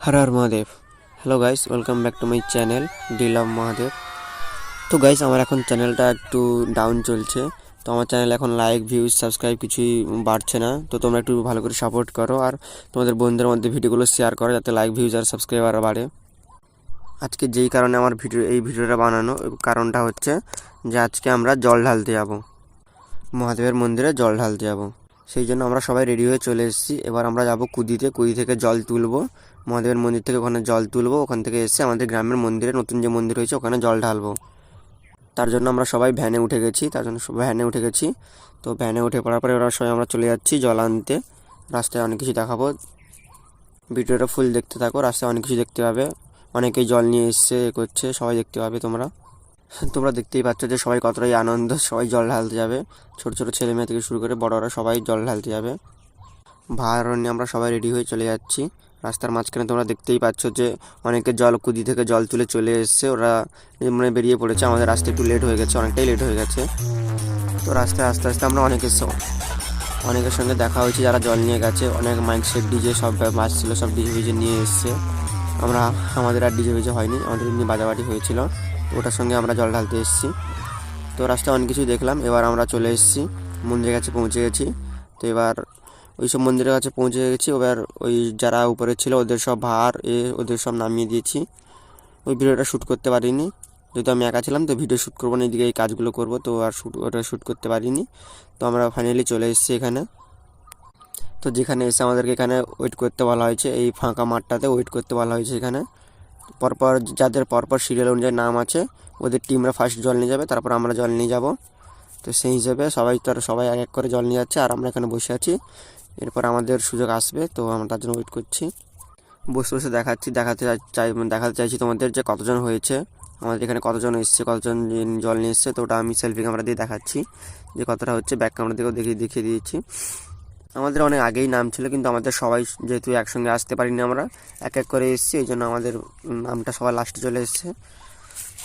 Har Har Mahadev hello guys welcome back to my channel ডিলাভ Mahadev তো guys আমার এখন চ্যানেলটা একটু ডাউন চলছে। তো আমার চ্যানেল এখন লাইক ভিউজ সাবস্ক্রাইব কিছুই বাড়ছে না। তো তোমরা একটু ভালো করে সাপোর্ট করো আর তোমাদের বন্ধুদের মধ্যে ভিডিওগুলো শেয়ার করো যাতে লাইক ভিউজ আর সাবস্ক্রাইবার বাড়ে। আজকে যেই কারণে আমার ভিডিও এই ভিডিওটা বানানো কারণটা হচ্ছে যে আজকে আমরা জল ঢালতে যাব। মহাদেবের মন্দিরে জল ঢালতে যাব। সেই জন্য আমরা সবাই রেডি হয়ে চলে এসেছি। এবার আমরা যাব কুদিতে। কুদি থেকে জল তুলবো। মহাদেবের মন্দির থেকে ওখানে জল তুলবো। ওখান থেকে এসে আমাদের গ্রামের মন্দিরে নতুন যে মন্দির হয়েছে, ওখানে জল ঢালবো। তার জন্য আমরা সবাই ভ্যানে উঠে গেছি। তার জন্য ভ্যানে উঠে গেছি। তো ভ্যানে উঠে পড়ার পরে ওরা সবাই আমরা চলে যাচ্ছি জল আনতে। রাস্তায় অনেক কিছু দেখাবো। ভিডিওটা ফুল দেখতে থাকো। রাস্তায় অনেক কিছু দেখতে পাবে। অনেকেই জল নিয়ে এসছে, এ করছে। সবাই দেখতে পাবে তোমরা। তোমরা দেখতেই পাচ্ছ যে সবাই কতটাই আনন্দ, সবাই জল ঢালতে যাবে। ছোট ছোট ছেলে মেয়ে থেকে শুরু করে বড়রা সবাই জল ঢালতে যাবে। ভাড় নিয়ে আমরা সবাই রেডি হয়ে চলে যাচ্ছি। রাস্তার মাঝখানে তোমরা দেখতেই পাচ্ছ যে অনেকে জল কুদি থেকে জল তুলে চলে এসছে। ওরা মানে বেরিয়ে পড়েছে। আমাদের রাস্তা একটু লেট হয়ে গেছে, অনেকটাই লেট হয়ে গেছে। তো রাস্তায় আস্তে আস্তে আমরা অনেকের অনেকের সঙ্গে দেখা হয়েছে যারা জল নিয়ে গেছে। অনেক মাইক সেট ডিজে সব মাছ ছিল, সব ডিজে ভিজে নিয়ে এসছে। আমরা, আমাদের আর ডিজে ভিজে হয়নি। আমাদের এমনি বাজাবাটি হয়েছিল। ওটার সঙ্গে আমরা জল ঢালতে এসেছি। তো রাস্তায় অনেক কিছু দেখলাম। এবার আমরা চলে এসেছি। মন্দিরের কাছে পৌঁছে গেছি। তো এবার ওই সব মন্দিরের কাছে পৌঁছে গেছি। এবার ওই যারা উপরে ছিল, ওদের সব ভার এ ওদের সব নামিয়ে দিয়েছি। ওই ভিডিওটা শ্যুট করতে পারিনি। যেহেতু আমি একা ছিলাম, তো ভিডিও শ্যুট করব না, এদিকে এই কাজগুলো করব। তো আর শ্যুট, ওটা শ্যুট করতে পারিনি। তো আমরা ফাইনালি চলে এসেছি এখানে। তো যেখানে এসে আমাদেরকে এখানে ওয়েট করতে বলা হয়েছে। এই ফাঁকা মাঠটাতে ওয়েট করতে বলা হয়েছে এখানে। পরপর যাদের পরপর সিরিয়াল অনুযায়ী নাম আছে, ওদের টিমরা ফার্স্ট জল নিয়ে যাবে, তারপর আমরা জল নিয়ে যাব। তো সেই হিসেবে সবাই তার সবাই এক এক করে জল নিয়ে যাচ্ছে, আর আমরা এখানে বসে আছি। এরপর আমাদের সুযোগ আসবে, তো আমরা তার জন্য ওয়েট করছি। বসে বসে দেখাচ্ছি, দেখাতে চাই দেখাতে চাইছি তোমাদের যে কতজন হয়েছে। আমাদের এখানে কতজন এসছে, কতজন জল নিয়ে এসছে, তো ওটা আমি সেলফি ক্যামেরা দিয়ে দেখাচ্ছি। যে কতটা হচ্ছে ব্যাক ক্যামেরা দিকেও দেখিয়ে দেখিয়ে দিয়েছি। আমাদের অনেক আগেই নাম ছিল, কিন্তু আমাদের সবাই যেহেতু একসঙ্গে আসতে পারিনি আমরা, এক এক করে এসেছি, এই জন্য আমাদের নামটা সবার লাস্টে চলে এসেছে।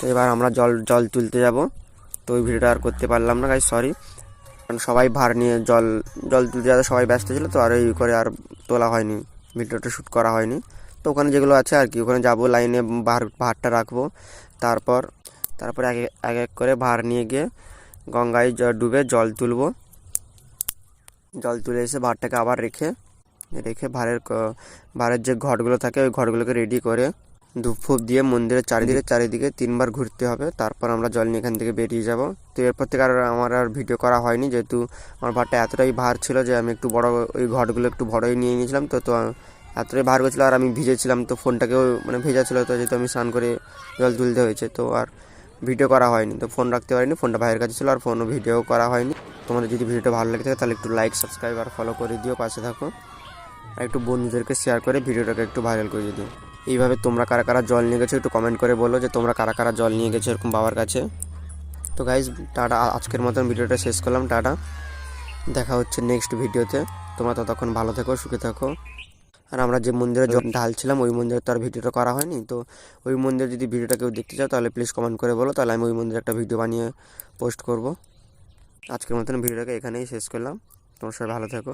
তো এবার আমরা জল জল তুলতে যাব। তো ওই ভিডিওটা আর করতে পারলাম না গাই সরি কারণ সবাই ভার নিয়ে জল জল তুলতে যাতে সবাই ব্যস্ত ছিল, তো আর এই করে আর তোলা হয়নি, ভিডিওটা শ্যুট করা হয়নি। তো ওখানে যেগুলো আছে আর কি, ওখানে যাব লাইনে ভার, ভারটা রাখব। তারপর তারপর এক এক- করে ভার নিয়ে গিয়ে গঙ্গায় ডুবে জল তুলবো। জল তুলে এসে ভাতটাকে আবার রেখে রেখে ভারের ক- ভারের যে ঘটগুলো থাকে ওই ঘটগুলোকে রেডি করে ধূপ ফুপ দিয়ে মন্দিরের চারিদিকে চারিদিকে তিনবার ঘুরতে হবে। তারপর আমরা জল নিয়ে এখান থেকে বেরিয়ে যাব। তো এরপর থেকে আর আমার আর ভিডিও করা হয়নি। যেহেতু আমার ভাতটা এতটাই ভার ছিল যে আমি একটু বড় ওই ঘটগুলো একটু বড়ই নিয়ে নিয়েছিলাম। তো তো এতটাই ভার গেছিল আর আমি ভিজেছিলাম। তো ফোনটাকেও মানে ভেজা ছিল তো, যেহেতু আমি স্নান করে জল তুলতে হয়েছে। তো আর ভিডিও করা হয়নি। তো ফোন রাখতে পারিনি। ফোনটা ভাইয়ের কাছে ছিল আর ফোনও ভিডিও করা হয়নি। তোমাদের যদি ভিডিওটা ভালো লাগে থাকে, তাহলে একটু লাইক সাবস্ক্রাইব আর ফলো করে দিও, পাশে থাকো। আর একটু বন্ধুদেরকে শেয়ার করে ভিডিওটাকে একটু ভাইরাল করে দিও। এইভাবে তোমরা কারা কারা জল নিয়ে গেছো, একটু কমেন্ট করে বলো যে তোমরা কারা কারা জল নিয়ে গেছো এরকম বাবার কাছে। তো গাইজ টাটা, আজকের মতন ভিডিওটা শেষ করলাম, টাটা। দেখা হচ্ছে নেক্সট ভিডিওতে। তোমরা ততক্ষণ ভালো থেকো, সুখে থাকো। আর আমরা যে মন্দিরে ঢালছিলাম, ওই মন্দিরে তো আর ভিডিওটা করা হয়নি। তো ওই মন্দিরে যদি ভিডিওটা কেউ দেখতে চাও, তাহলে প্লিজ কমেন্ট করে বলো। তাহলে আমি ওই মন্দিরে একটা ভিডিও বানিয়ে পোস্ট করব। আজকের মতন ভিডিওটাকে এখানেই শেষ করলাম। তোমরা সবাই ভালো থাকো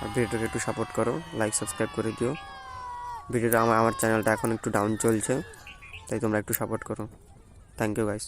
আর ভিডিওটাকে একটু সাপোর্ট করো লাইক সাবস্ক্রাইব করে দিও। ভিডিওটা আমার আমার চ্যানেলটা এখন একটু ডাউন চলছে, তাই তোমরা একটু সাপোর্ট করো। Thank you guys